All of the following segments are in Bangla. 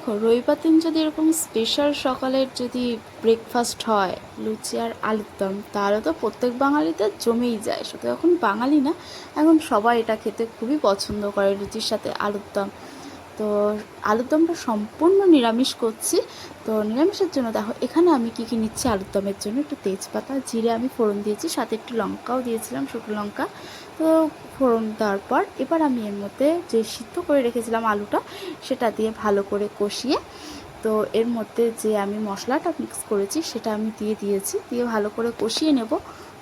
দেখো, রবিবার দিন যদি এরকম স্পেশাল সকালের যদি ব্রেকফাস্ট হয়, লুচি আর আলুর দম, তাহলে তো প্রত্যেক বাঙালিতে জমেই যায়। শুধু এখন বাঙালি না, এখন সবাই এটা খেতে খুবই পছন্দ করে লুচির সাথে আলুর দম। তো আলুর দমটা সম্পূর্ণ নিরামিষ করছি। তো নিরামিষের জন্য দেখো, এখানে আমি কী কী নিচ্ছি আলুর দমের জন্য? একটু তেজপাতা, জিরে আমি ফোড়ন দিয়েছি, সাথে একটু লঙ্কাও দিয়েছিলাম, শুকনো লঙ্কা। তো ফোড়ন দেওয়ার পর এবার আমি এর মধ্যে যে সিদ্ধ করে রেখেছিলাম আলুটা, সেটা দিয়ে ভালো করে কষিয়ে, তো এর মধ্যে যে আমি মশলাটা মিক্স করেছি, সেটা আমি দিয়ে দিয়েছি। দিয়ে ভালো করে কষিয়ে নেব।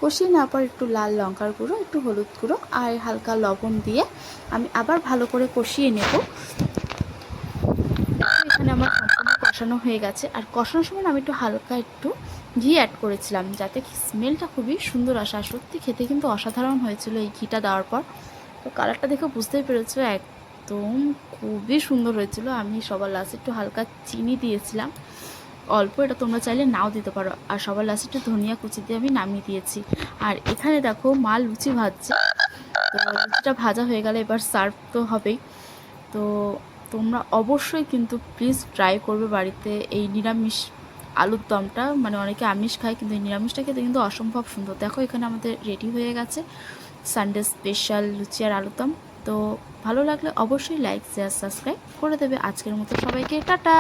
কষিয়ে নেওয়ার পর একটু লাল লঙ্কার গুঁড়ো, একটু হলুদ গুঁড়ো, আর হালকা লবণ দিয়ে আমি আবার ভালো করে কষিয়ে নেব। কষানো হয়ে গেছে। আর কষানোর সময় আমি একটু হালকা একটু ঘি অ্যাড করেছিলাম, যাতে স্মেলটা খুবই সুন্দর আসে। আর সত্যি খেতে কিন্তু অসাধারণ হয়েছিল এই ঘিটা দেওয়ার পর। তো কালারটা দেখে বুঝতেই পেরেছিল একদম খুবই সুন্দর হয়েছিল। আমি সবার লাস্টে একটু হালকা চিনি দিয়েছিলাম। অল্প, এটা তোমরা চাইলে নাও দিতে পারো। আর সবার লাস্টে একটু ধনিয়া কুচি দিয়ে আমি নামিয়ে দিয়েছি। আর এখানে দেখো মা লুচি ভাজছে। তো লুচিটা ভাজা হয়ে গেলে এবার সার্ভ তো হবেই। তো তোমরা অবশ্যই কিন্তু প্লিজ ট্রাই করবে বাড়িতে এই নিরামিষ আলুর দমটা। মানে অনেকে আমিষ খায়, কিন্তু এই নিরামিষটা খেতে কিন্তু অসম্ভব সুন্দর। দেখো, এখানে আমাদের রেডি হয়ে গেছে সানডে স্পেশাল লুচি আর আলুর দম। তো ভালো লাগলে অবশ্যই লাইক শেয়ার সাবস্ক্রাইব করে দেবে। আজকের মতো সবাইকে টাটা!